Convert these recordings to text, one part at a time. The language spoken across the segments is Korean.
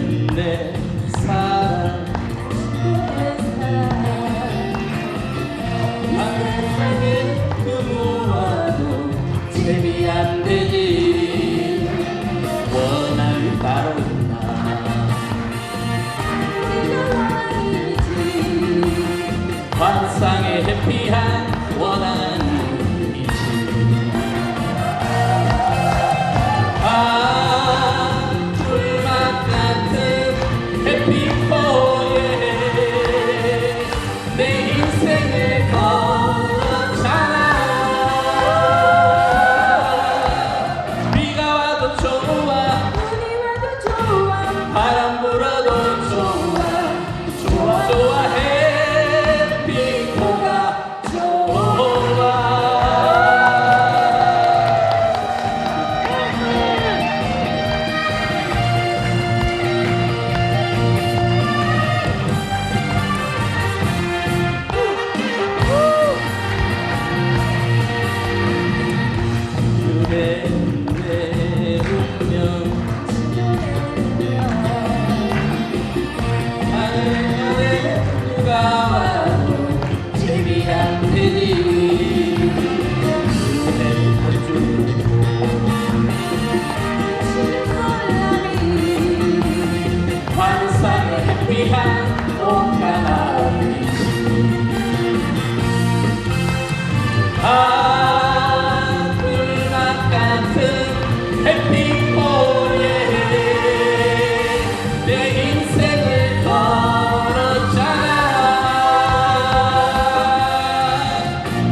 그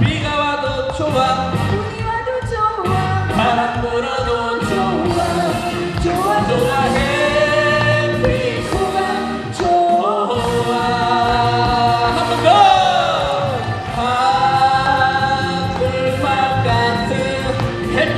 비가 와도 좋아. 바람 불어도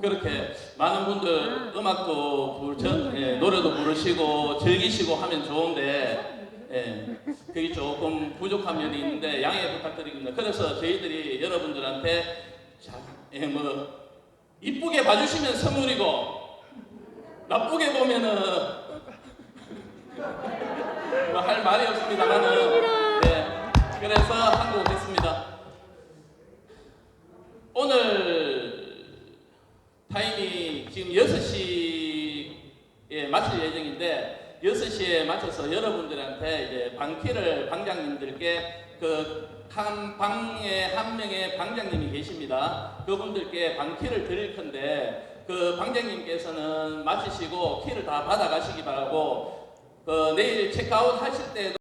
그렇게 많은 분들 음악도 부르, 저, 예, 노래도 부르시고 즐기시고 하면 좋은데 예, 그게 조금 부족한 면이 있는데 양해 부탁드립니다. 그래서 저희들이 여러분들한테 자, 예, 뭐 이쁘게 봐주시면 선물이고 나쁘게 보면은 뭐 할 말이 없습니다만은. 네, 그래서 한곡 했습니다. 타임이 지금 6시에 마칠 예정인데 6시에 맞춰서 여러분들한테 이제 방키를 방장님들께 그 한 방에 한 명의 방장님이 계십니다. 그분들께 방키를 드릴 건데 그 방장님께서는 마치시고 키를 다 받아가시기 바라고 그 내일 체크아웃 하실 때도